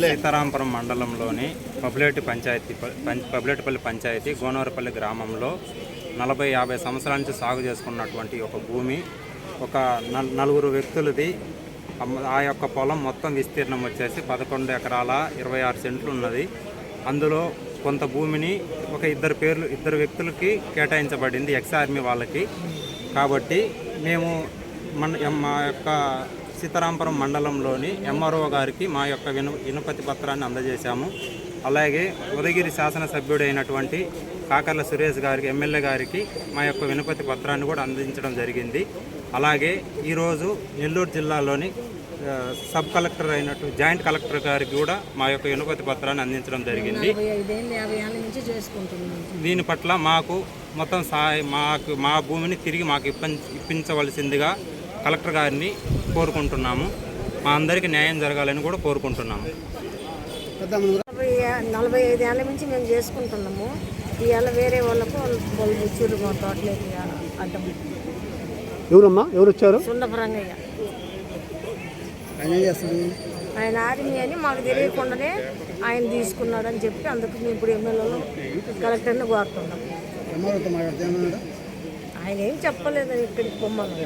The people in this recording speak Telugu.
సీతారాంపురం మండలంలోని పబ్లేటి పంచాయతీ పబ్లేటిపల్లి పంచాయతీ గోనవరపల్లి గ్రామంలో నలభై యాభై సంవత్సరాల నుంచి సాగు చేసుకున్నటువంటి ఒక భూమి ఒక నలుగురు వ్యక్తులది. ఆ యొక్క పొలం మొత్తం విస్తీర్ణం వచ్చేసి పదకొండు ఎకరాల ఇరవై ఆరు సెంట్లు ఉన్నది. అందులో కొంత భూమిని ఒక ఇద్దరు పేర్లు ఇద్దరు వ్యక్తులకి కేటాయించబడింది ఎక్స్ ఆర్మీ వాళ్ళకి. కాబట్టి మేము మన మా యొక్క సీతారాంపురం మండలంలోని ఎంఆర్ఓ గారికి మా యొక్క విను వినపతి పత్రాన్ని అందజేశాము. అలాగే ఉదయగిరి శాసనసభ్యుడైనటువంటి కాకర్ల సురేష్ గారికి ఎమ్మెల్యే గారికి మా యొక్క వినపతి పత్రాన్ని కూడా అందించడం జరిగింది. అలాగే ఈరోజు నెల్లూరు జిల్లాలోని సబ్ కలెక్టర్ అయినట్టు జాయింట్ కలెక్టర్ గారికి కూడా మా యొక్క వినపతి పత్రాన్ని అందించడం జరిగింది. దీని పట్ల మాకు మొత్తం సహాయ మాకు మా భూమిని తిరిగి మాకు ఇప్ప ఇప్పించవలసిందిగా కలెక్టర్ గారిని కోరుకుంటున్నాము. మా అందరికీ న్యాయం జరగాలని కూడా కోరుకుంటున్నాము. నలభై ఐదు ఏళ్ళ నుంచి మేము చేసుకుంటున్నాము. ఇవాళ వేరే వాళ్ళకు వాళ్ళు ఇచ్చారు మా తోటలోకి అడ్డం ఎవరమ్మా? ఎవరు వచ్చారు సుండపరంగయ్య ఆయన ఏం చేస్తుంది ఆయన ఆర్మీ అని మాకు తెలియకుండానే ఆయన తీసుకున్నాడని చెప్పి అందుకు మేము ఇప్పుడు ఎమ్మెల్యేలు కలెక్టర్ని కోరుతున్నాం ఆయన ఏం చెప్పలేదు ఇక్కడికి పొమ్మను